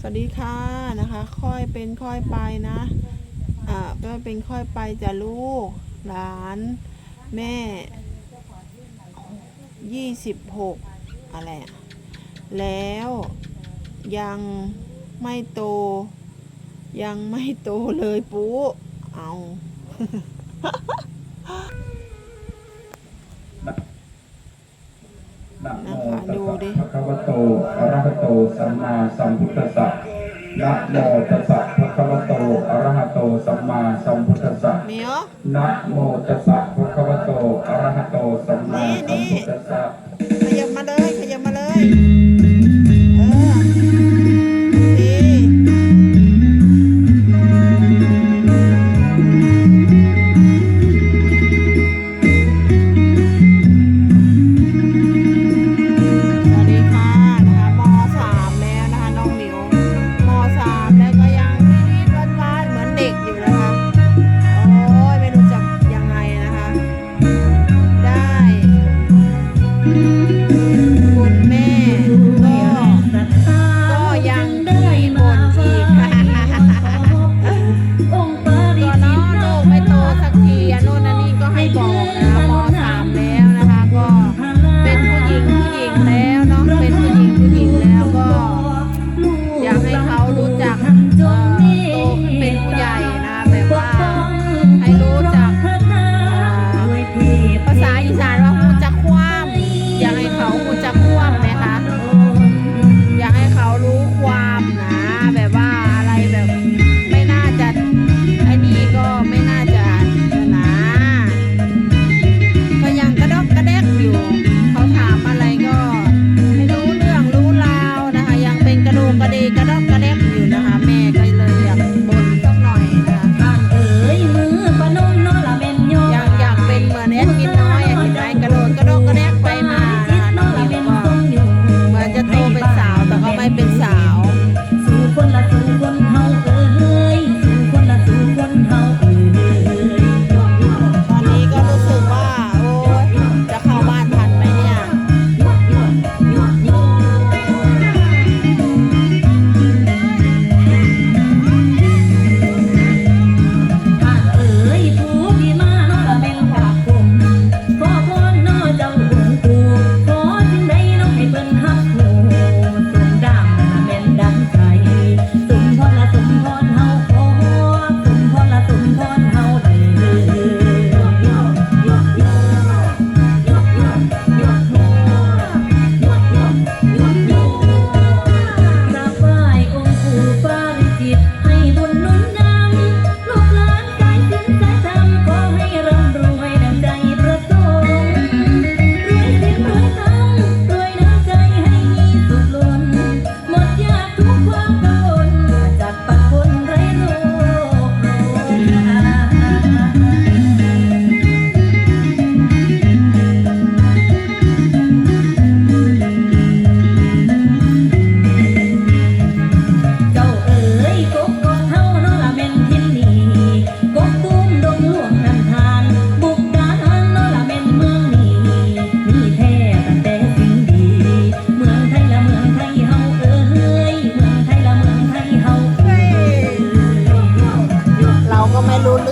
สวัสดีค่ะนะคะ ค่อยเป็นค่อยไปนะอ่าก็เป็นค่อยไปจะลูกหลาน แม่ยี่สิบหกอะไรอะแล้วยังไม่โต ยังไม่โตเลยปุ๊เอา นะโมนะคะตัสดูสะดิภะคะวะโตอะระหะโต สัมมาสัมพุทธัสสะนะโมตัสสะภะคะวะโตอะระหะโต สัมมาสัมพุทธัสสะเหมียวนะโมตัสสะภะคะวะโตอะระหะโตสัมมาสัม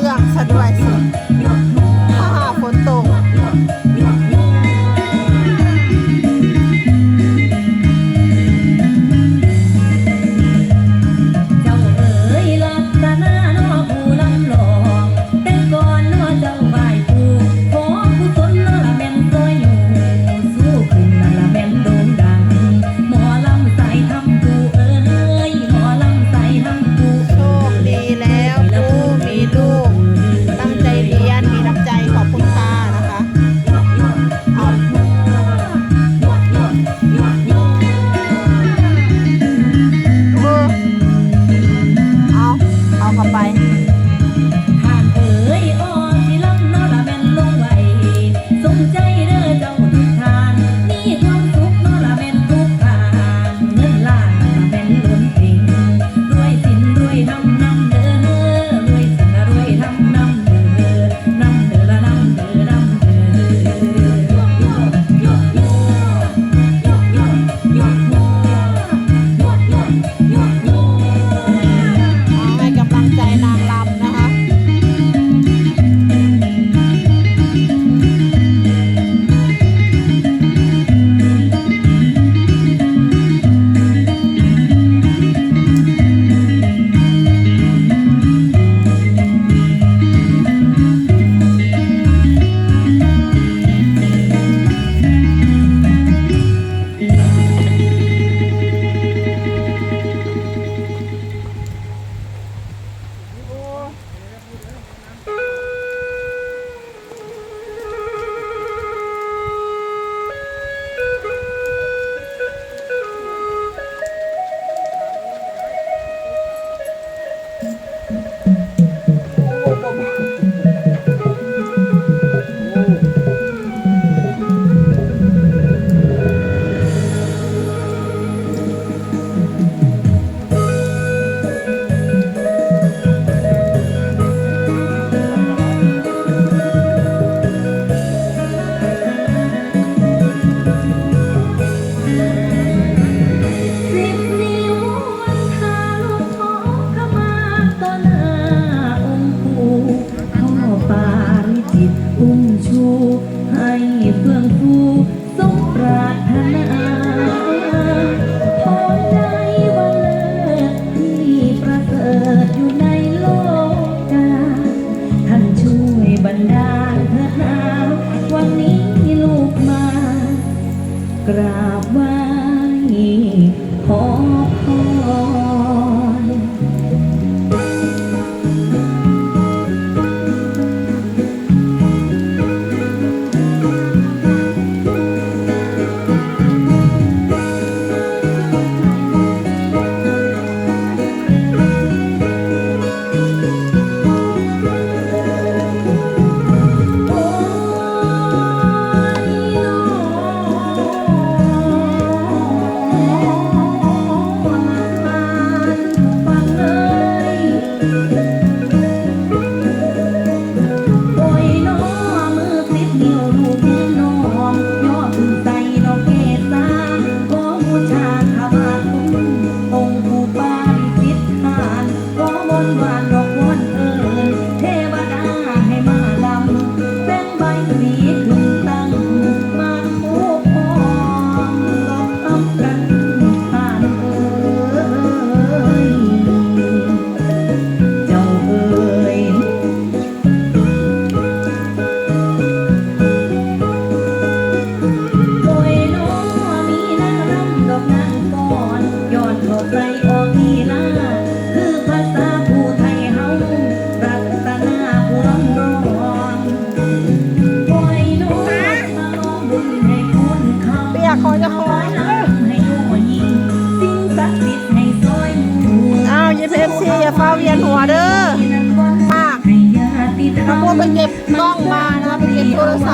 这样才不碍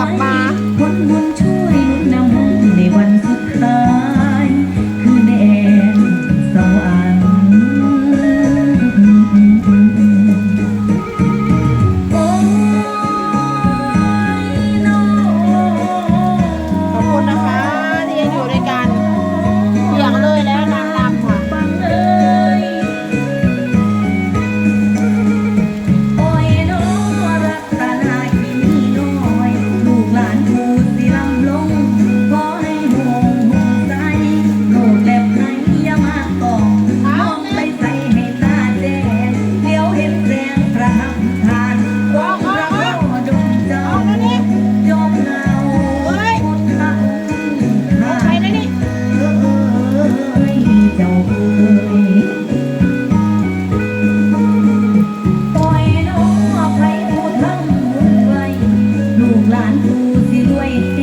ับมาานผู้สิรวย